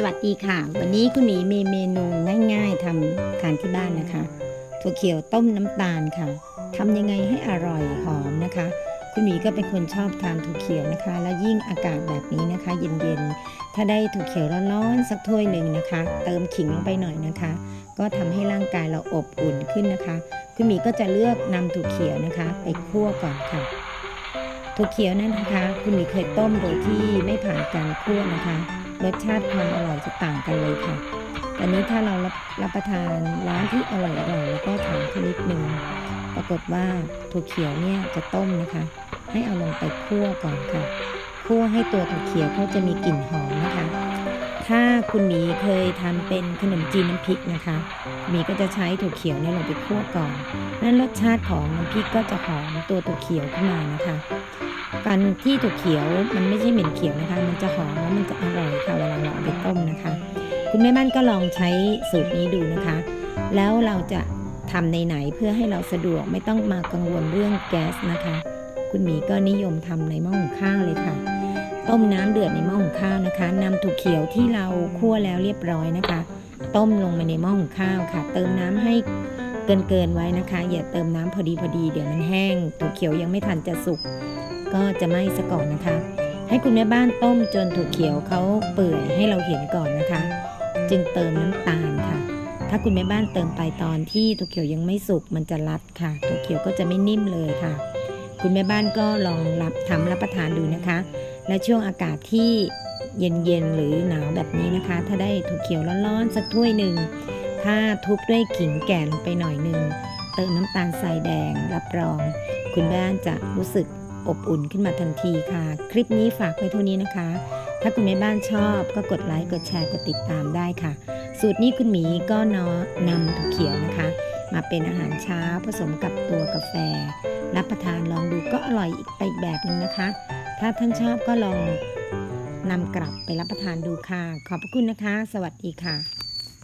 สวัสดีค่ะ วันนี้คุณหมีมีเมนูง่ายๆทำทานที่บ้านนะคะ ถั่วเขียวต้มน้ำตาลค่ะทำยังไงให้อร่อยหอมนะคะ คุณหมีก็เป็นคนชอบทานถั่วเขียวนะคะ แล้วยิ่งอากาศแบบนี้นะคะ เย็นๆ ถ้าได้ถั่วเขียวร้อนๆสักถ้วยหนึ่งนะคะ เติมขิงลงไปหน่อยนะคะ ก็ทำให้ร่างกายเราอบอุ่นขึ้นนะคะ คุณหมีก็จะเลือกนำถั่วเขียวนะคะ ไปคั่วก่อนค่ะ ถั่วเขียวนั้นนะคะ คุณหมีเคยต้มโดยที่ไม่ผ่านการคั่วนะคะ รสชาติความอร่อยจะต่างกันเลยค่ะแต่นี้ถ้าเรารับรับประทานร้านที่อร่อยอร่อยแล้วก็ถามเขานิดนึงปรากฏว่าถั่วเขียวเนี่ยจะต้มนะคะ ให้เอาลงไปคั่วก่อนค่ะ คั่วให้ตัวถั่วเขียวเขาจะมีกลิ่นหอมนะคะ ถ้าคุณหมีเคยทำเป็นขนมจีนน้ำพริกนะคะหมีก็จะใช้ถั่วเขียวเนี่ยลงไปคั่วก่อนนั้นรสชาติของน้ำพริกก็จะหอมตัวถั่วเขียวขึ้นมานะคะ การที่ถั่วเขียวมันไม่ใช่เหม็นเขียวนะคะ มันจะหอมแล้วมันจะอร่อยค่ะเวลาเราเอาไปต้มนะคะ คุณแม่บ้านก็ลองใช้สูตรนี้ดูนะคะ แล้วเราจะทำในไหนเพื่อให้เราสะดวกไม่ต้องมากังวลเรื่องแก๊สนะคะ คุณหมีก็นิยมทำในหม้อหุงข้าวเลยค่ะ ต้มน้ำเดือดในหม้อหุงข้าวนะคะนำถั่วเขียวที่เราคั่วแล้วเรียบร้อยนะคะ ต้มลงไปในหม้อหุงข้าวค่ะ เติมน้ำให้ เกินเกินๆไว้นะคะ อย่าเติมน้ำพอดีพอดีเดี๋ยวมันแห้งถั่วเขียวยังไม่ทันจะสุก ก็จะไหม้ซะก่อนนะคะ ให้คุณแม่บ้านต้มจนถั่วเขียวเขาเปื่อยให้เราเห็นก่อนนะคะ จึงเติมน้ำตาลค่ะ ถ้าคุณแม่บ้านเติมไปตอนที่ถั่วเขียวยังไม่สุกมันจะรัดค่ะถั่วเขียวก็จะไม่นิ่มเลยค่ะ คุณแม่บ้านก็ลองรับทำรับประทานดูนะคะ และช่วงอากาศที่เย็นๆหรือหนาวแบบนี้นะคะ ถ้าได้ถั่วเขียวร้อนๆสักถ้วยหนึ่ง ถ้าทุบด้วยขิงแก่ลงไปหน่อยหนึ่งเติมน้ำตาลทรายแดงรับรอง คุณบ้านจะรู้สึกอบอุ่นขึ้นมาทันทีค่ะ คลิปนี้ฝากไว้เท่านี้นะคะ ถ้าคุณแม่บ้านชอบก็กดไลค์กดแชร์กดติดตามได้ค่ะ สูตรนี้คุณหมีก็เนาะนำถั่วเขียวนะคะ มาเป็นอาหารเช้าผสมกับตัวกาแฟ รับประทานลองดูก็อร่อยอีกไปอีกแบบหนึงนะคะ ถ้าท่านชอบก็ลองนำกลับไปรับประทานดูค่ะ ขอบพระคุณนะคะ สวัสดีค่ะ